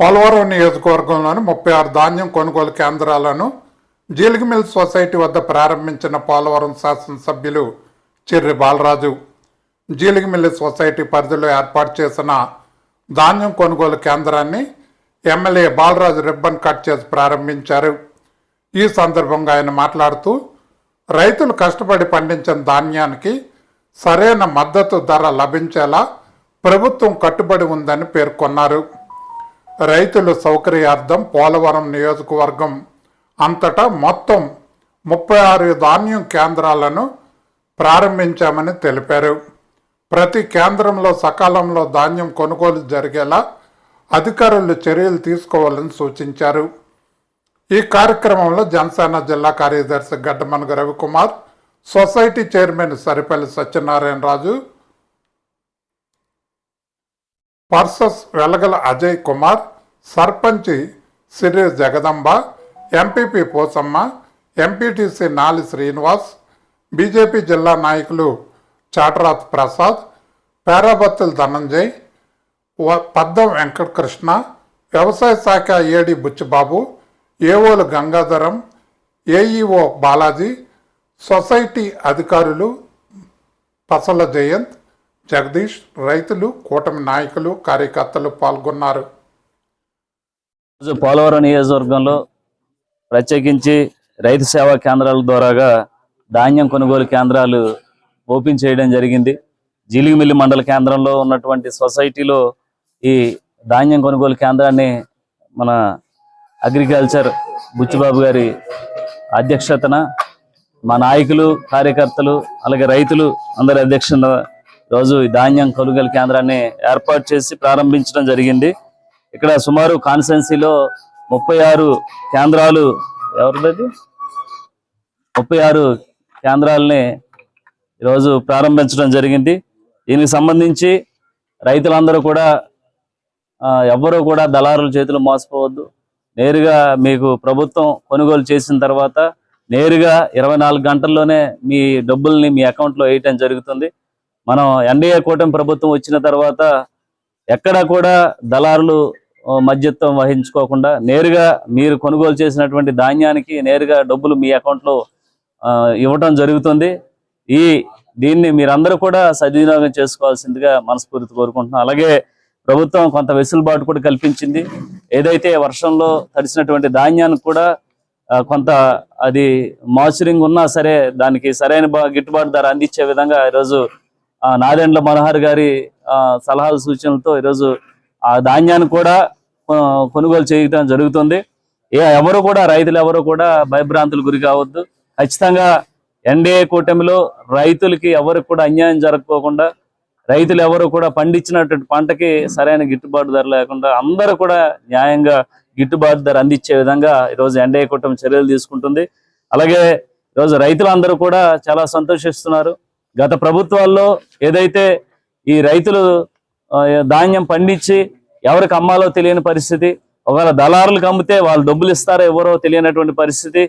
పోలవరం నియోజకవర్గంలోని ముప్పై ఆరు ధాన్యం కొనుగోలు కేంద్రాలను జీలిగి మిల్ సొసైటీ వద్ద ప్రారంభించిన పోలవరం శాసనసభ్యులు చెర్రి బాలరాజు. జీలిగి మిల్ సొసైటీ పరిధిలో ఏర్పాటు చేసిన ధాన్యం కొనుగోలు కేంద్రాన్ని ఎమ్మెల్యే బాలరాజు రిబ్బన్ కట్ చేసి ప్రారంభించారు. ఈ సందర్భంగా ఆయన మాట్లాడుతూ రైతులు కష్టపడి పండించిన ధాన్యానికి సరైన మద్దతు ధర లభించేలా ప్రభుత్వం కట్టుబడి ఉందని పేర్కొన్నారు. రైతుల సౌకర్యార్థం పోలవరం నియోజకవర్గం అంతటా మొత్తం ముప్పై ఆరు ధాన్యం కేంద్రాలను ప్రారంభించామని తెలిపారు. ప్రతి కేంద్రంలో సకాలంలో ధాన్యం కొనుగోలు జరిగేలా అధికారులు చర్యలు తీసుకోవాలని సూచించారు. ఈ కార్యక్రమంలో జనసేన జిల్లా కార్యదర్శి గడ్డమనుగ రవికుమార్ సొసైటీ చైర్మన్ సరిపల్లి సత్యనారాయణ రాజు పర్సస్ వెలగల అజయ్ కుమార్ సర్పంచి Siri Jagadamba MPP Posamma MPTC Nali Srinivas BJP జిల్లా నాయకులు చాటరాత్ ప్రసాద్ పేరాబత్తుల ధనంజయ్ పద్మం పద్దం వెంకటకృష్ణ వ్యవసాయ శాఖ ఏడి బుచ్చిబాబు ఏఓలు గంగాధరం ఏఈఓ బాలాజీ సొసైటీ అధికారులు పసల జయంత్ జగదీష్ రైతులు కూటమి నాయకులు కార్యకర్తలు పాల్గొన్నారు. పోలవరం నియోజకవర్గంలో ప్రత్యేకించి రైతు సేవా కేంద్రాల ద్వారాగా ధాన్యం కొనుగోలు కేంద్రాలు ఓపెన్ చేయడం జరిగింది. జీలిగిమిల్లి మండల కేంద్రంలో ఉన్నటువంటి సొసైటీలో ఈ ధాన్యం కొనుగోలు కేంద్రాన్ని మన అగ్రికల్చర్ బుచ్చిబాబు గారి అధ్యక్షతన మా నాయకులు కార్యకర్తలు అలాగే రైతులు అందరి అధ్యక్షత రోజు ఈ ధాన్యం కొనుగోలు కేంద్రాన్ని ఏర్పాటు చేసి ప్రారంభించడం జరిగింది. ఇక్కడ సుమారు కాన్స్టెన్సీలో ముప్పై ఆరు కేంద్రాలు ఎవరిది ముప్పై ఆరు కేంద్రాలని ఈరోజు ప్రారంభించడం జరిగింది. దీనికి సంబంధించి రైతులందరూ కూడా ఎవ్వరూ కూడా దళారుల చేతులు మోసపోవద్దు. నేరుగా మీకు ప్రభుత్వం కొనుగోలు చేసిన తర్వాత నేరుగా ఇరవై నాలుగు గంటల్లోనే మీ డబ్బుల్ని మీ అకౌంట్లో వేయటం జరుగుతుంది. మనం ఎన్డీఏ కూటమి ప్రభుత్వం వచ్చిన తర్వాత ఎక్కడ కూడా దళారులు మధ్యత్వం వహించుకోకుండా నేరుగా మీరు కొనుగోలు చేసినటువంటి ధాన్యానికి నేరుగా డబ్బులు మీ అకౌంట్లో ఇవ్వటం జరుగుతుంది. ఈ దీన్ని మీరందరూ కూడా సద్వినియోగం చేసుకోవాల్సిందిగా మనస్ఫూర్తి కోరుకుంటున్నాం. అలాగే ప్రభుత్వం కొంత వెసులుబాటు కూడా కల్పించింది. ఏదైతే వర్షంలో తడిసినటువంటి ధాన్యానికి కూడా కొంత అది మాచురింగ్ ఉన్నా సరే దానికి సరైన గిట్టుబాటు ధర అందించే విధంగా ఈరోజు నాదెండ్ల మనోహర్ గారి ఆ, సలహాల సూచనలతో ఈరోజు ఆ ధాన్యాన్ని కూడా కొనుగోలు చేయడం జరుగుతుంది. ఏ ఎవరు కూడా రైతులు ఎవరు కూడా భయభ్రాంతులు గురి కావద్దు. ఖచ్చితంగా ఎన్డీఏ కూటమిలో రైతులకి ఎవరికి కూడా అన్యాయం జరగకోకుండా రైతులు ఎవరు కూడా పండించినటువంటి పంటకి సరైన గిట్టుబాటు ధర లేకుండా అందరూ కూడా న్యాయంగా గిట్టుబాటు ధర అందించే విధంగా ఈరోజు ఎన్డీఏ కూటమి చర్యలు తీసుకుంటుంది. అలాగే ఈరోజు రైతులందరూ కూడా చాలా సంతోషిస్తున్నారు. గత ప్రభుత్వాల్లో ఏదైతే ఈ రైతులు ధాన్యం పండించి ఎవరికి అమ్మాలో తెలియని పరిస్థితి ఒకవేళ దళారులకు అమ్మితే వాళ్ళు డబ్బులు ఇస్తారో ఎవరో తెలియనటువంటి పరిస్థితి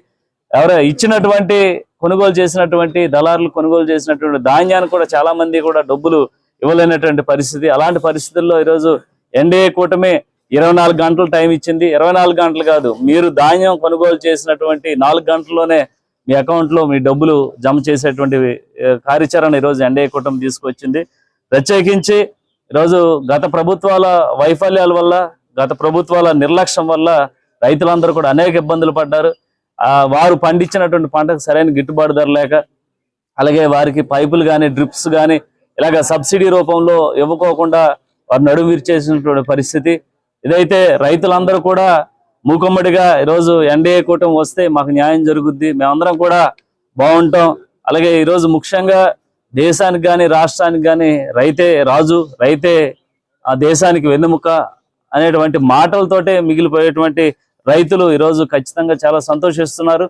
ఎవరో ఇచ్చినటువంటి కొనుగోలు చేసినటువంటి దళారులు కొనుగోలు చేసినటువంటి ధాన్యాన్ని కూడా చాలా మంది కూడా డబ్బులు ఇవ్వలేనటువంటి పరిస్థితి. అలాంటి పరిస్థితుల్లో ఈరోజు ఎన్డీఏ కూటమి ఇరవై నాలుగు గంటలు టైం ఇచ్చింది. ఇరవై నాలుగు గంటలు కాదు మీరు ధాన్యం కొనుగోలు చేసినటువంటి నాలుగు గంటల్లోనే మీ అకౌంట్లో మీ డబ్బులు జమ చేసేటువంటి కార్యాచరణ ఈరోజు ఎన్డీఏ కూటమి తీసుకొచ్చింది. ప్రత్యేకించి ఈరోజు గత ప్రభుత్వాల వైఫల్యాల వల్ల గత ప్రభుత్వాల నిర్లక్ష్యం వల్ల రైతులందరూ కూడా అనేక ఇబ్బందులు పడ్డారు. వారు పండించినటువంటి పంటకు సరైన గిట్టుబాటు ధర లేక అలాగే వారికి పైపులు కానీ డ్రిప్స్ కానీ ఇలాగ సబ్సిడీ రూపంలో ఇవ్వకోకుండా వారు నడుము విరిచేసినటువంటి పరిస్థితి. ఇదైతే రైతులందరూ కూడా మూకమ్మడిగా ఈరోజు ఎన్డీఏ కూటమి వస్తే మాకు న్యాయం జరుగుద్ది. మేమందరం కూడా బాగుంటాం. అలాగే ఈరోజు ముఖ్యంగా దేశానికి కానీ రాష్ట్రానికి కానీ రైతే రాజు రైతే ఆ దేశానికి వెన్నెముక అనేటువంటి మాటలతోటే మిగిలిపోయేటువంటి రైతులు ఈరోజు ఖచ్చితంగా చాలా సంతోషిస్తున్నారు.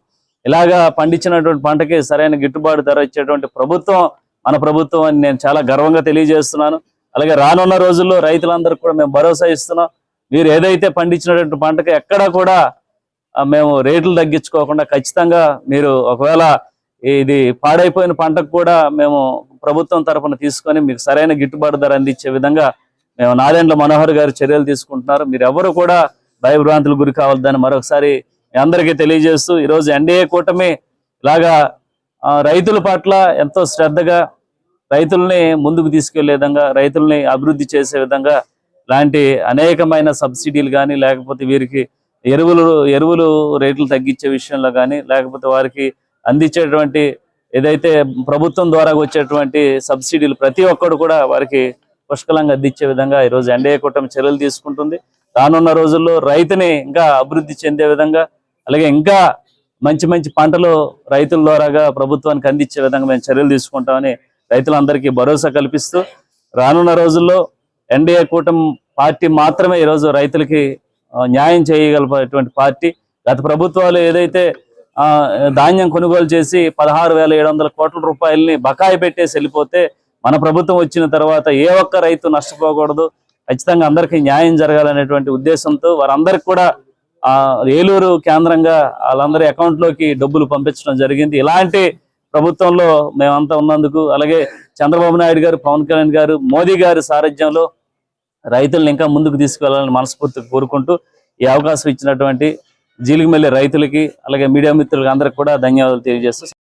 ఇలాగా పండించినటువంటి పంటకి సరైన గిట్టుబాటు ధర ఇచ్చేటువంటి ప్రభుత్వం మన ప్రభుత్వం అని నేను చాలా గర్వంగా తెలియజేస్తున్నాను. అలాగే రానున్న రోజుల్లో రైతులందరూ కూడా మేము భరోసా ఇస్తున్నాం. మీరు ఏదైతే పండించినటువంటి పంటకు ఎక్కడా కూడా మేము రేట్లు తగ్గించుకోకుండా ఖచ్చితంగా మీరు ఒకవేళ ఇది పాడైపోయిన పంటకు కూడా మేము ప్రభుత్వం తరఫున తీసుకొని మీకు సరైన గిట్టుబాటు ధర అందించే విధంగా మేము నాదెండ్ల మనోహర్ గారు చర్యలు తీసుకుంటున్నారు. మీరు ఎవరు కూడా భయభ్రాంతులు గురి కావద్దని మరొకసారి అందరికీ తెలియజేస్తూ ఈరోజు ఎన్డీఏ కూటమి ఇలాగా ఆ, రైతుల పట్ల ఎంతో శ్రద్ధగా రైతుల్ని ముందుకు తీసుకెళ్ళే విధంగా రైతుల్ని అభివృద్ధి చేసే విధంగా లాంటి అనేకమైన సబ్సిడీలు కానీ లేకపోతే వీరికి ఎరువులు ఎరువులు రేట్లు తగ్గించే విషయంలో కానీ లేకపోతే వారికి అందించేటువంటి ఏదైతే ప్రభుత్వం ద్వారా వచ్చేటువంటి సబ్సిడీలు ప్రతి ఒక్కరు కూడా వారికి పుష్కలంగా అందించే విధంగా ఈరోజు ఎన్డీఏ కూటమి చర్యలు తీసుకుంటుంది. రానున్న రోజుల్లో రైతుని ఇంకా అభివృద్ధి చెందే విధంగా అలాగే ఇంకా మంచి మంచి పంటలు రైతుల ద్వారాగా ప్రభుత్వానికి అందించే విధంగా మేము చర్యలు తీసుకుంటామని రైతులందరికీ భరోసా కల్పిస్తూ రానున్న రోజుల్లో ఎన్డీఏ కూటమి పార్టీ మాత్రమే ఈరోజు రైతులకి న్యాయం చేయగలిగేటువంటి పార్టీ. గత ప్రభుత్వాలు ఏదైతే ఆ, ధాన్యం కొనుగోలు చేసి పదహారు వేల ఏడు వందల కోట్ల రూపాయలని బకాయి పెట్టేసి వెళ్ళిపోతే మన ప్రభుత్వం వచ్చిన తర్వాత ఏ ఒక్క రైతు నష్టపోకూడదు. ఖచ్చితంగా అందరికీ న్యాయం జరగాలనేటువంటి ఉద్దేశంతో వారందరికి కూడా ఆ ఏలూరు కేంద్రంగా వాళ్ళందరి అకౌంట్లోకి డబ్బులు పంపించడం జరిగింది. ఇలాంటి ప్రభుత్వంలో మేమంతా ఉన్నందుకు అలాగే చంద్రబాబు నాయుడు గారు పవన్ కళ్యాణ్ గారు మోదీ గారి సారథ్యంలో రైతులను ఇంకా ముందుకు తీసుకెళ్ళాలని మనస్ఫూర్తిగా కోరుకుంటూ ఈ అవకాశం ఇచ్చినటువంటి జీలిగిమెల్లి రైతులకి అలాగే మీడియా మిత్రులకి అందరికి కూడా ధన్యవాదాలు తెలియజేస్తూ